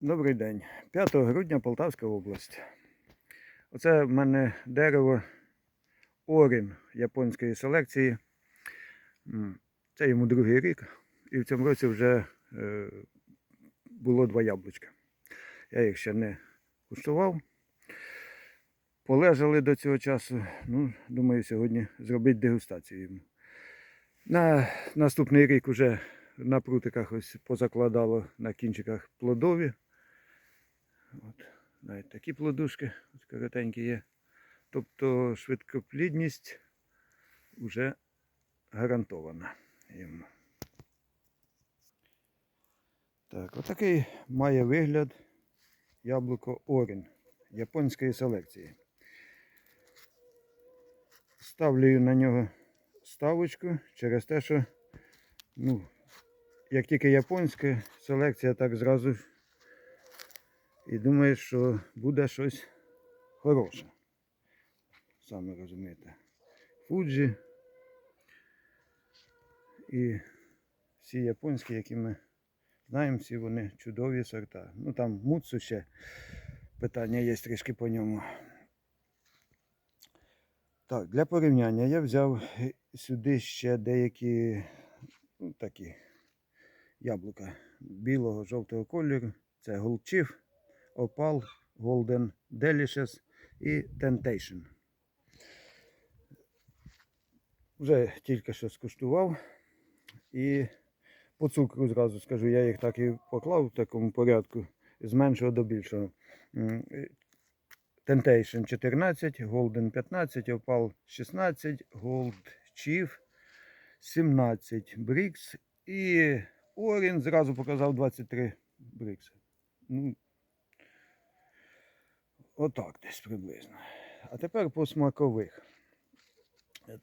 Добрий день. 5 грудня Полтавська область. Оце в мене дерево Орін японської селекції. Це йому другий рік. І в цьому році вже е, було два яблучка. Я їх ще не куштував. Полежали до цього часу. Ну, думаю, сьогодні зробити дегустацію йому. На наступний рік вже на прутиках ось позакладало на кінчиках плодові. От, навіть такі плодушки от коротенькі є. Тобто швидкоплідність вже гарантована йому. Так, отакий має вигляд яблуко Орін японської селекції. Ставлю на нього ставочку через те, що ну, як тільки японська селекція, так зразу і думаю, що буде щось хороше. Саме розумієте. Фуджі і всі японські, які ми знаємо, всі вони чудові сорта. Ну там муцу ще питання є трішки по ньому. Так, для порівняння я взяв сюди ще деякі ну, такі яблука білого жовтого кольору. Це голчів, опал, Golden Delicious і Temptation. Вже тільки що скуштував. І по цукру зразу скажу, я їх так і поклав в такому порядку з меншого до більшого. Е, Temptation 14, Golden 15, Opal 16, Gold Chief 17 Брікс і Орін зразу показав 23 Брікси. Ну, отак десь приблизно. А тепер по смакових. Е,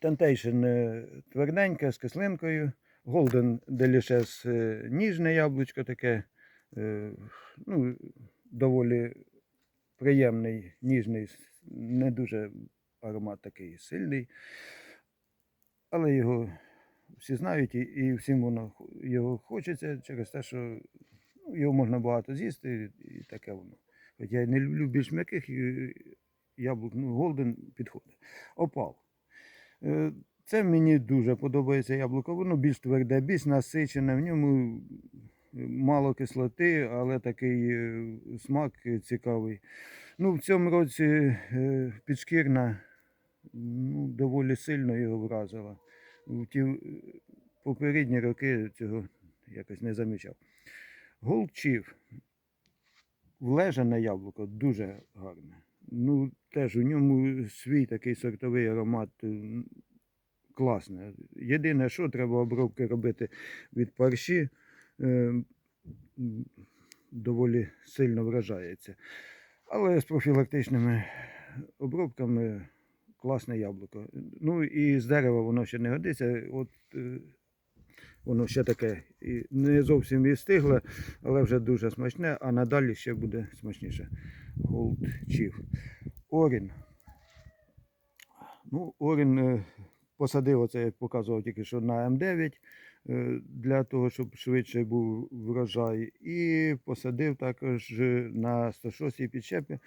тверденьке з кислинкою. Delicious е, ніжне яблучко таке. е, Ну, доволі приємний, ніжний, не дуже аромат такий сильний. Але його всі знають і, всім воно його хочеться через те, що ну, його можна багато з'їсти і таке воно. Я не люблю більш м'яких яблук, ну, голден підходить. Опал. Е, Це мені дуже подобається яблуко. Воно більш тверде, більш насичене, в ньому мало кислоти, але такий е, смак е, цікавий. Ну, в цьому році е, підшкірна ну, доволі сильно його вразила. В ті е, попередні роки цього якось не замічав. Голчів. Влежане яблуко дуже гарне. Ну, теж у ньому свій такий сортовий аромат е, класне. Єдине, що треба обробки робити від парші, е, доволі сильно вражається. Але з профілактичними обробками класне яблуко. Ну і з дерева воно ще не годиться. От е, воно ще таке не зовсім і стигле, але вже дуже смачне, а надалі ще буде смачніше. Chief. Орін. Ну, Орін е, посадив, оце я показував тільки що на М9 е, для того, щоб швидше був врожай. І посадив також на 106 підчепі.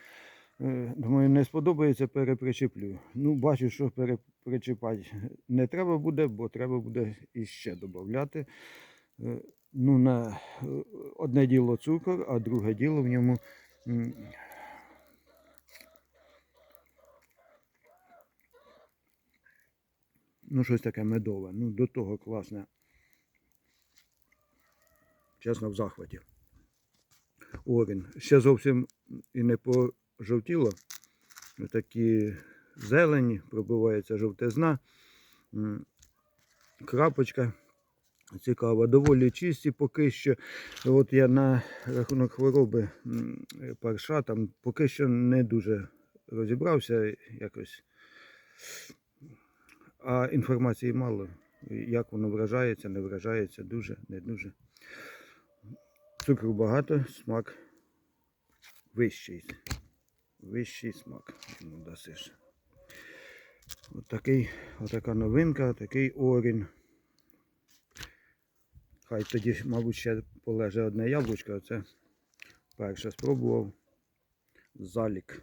Е, Думаю, не сподобається, перепричеплю. Ну, бачу, що перепричіпати не треба буде, бо треба буде іще додати. Е, Ну, на е, одне діло цукор, а друге діло в ньому. Ну, щось таке медове. Ну, до того класне. Чесно, в захваті. Орін. Ще зовсім і не пожовтіло. Такі зелені, пробивається жовтизна. Крапочка цікава, доволі чисті поки що. От я на рахунок хвороби парша там поки що не дуже розібрався якось. А інформації мало. Як воно вражається, не вражається, дуже, не дуже. Цукру багато, смак вищий. Вищий смак дасиш. От такий, отака новинка, такий орін. Хай тоді, мабуть, ще полеже одне яблучко, це Перше спробував залік.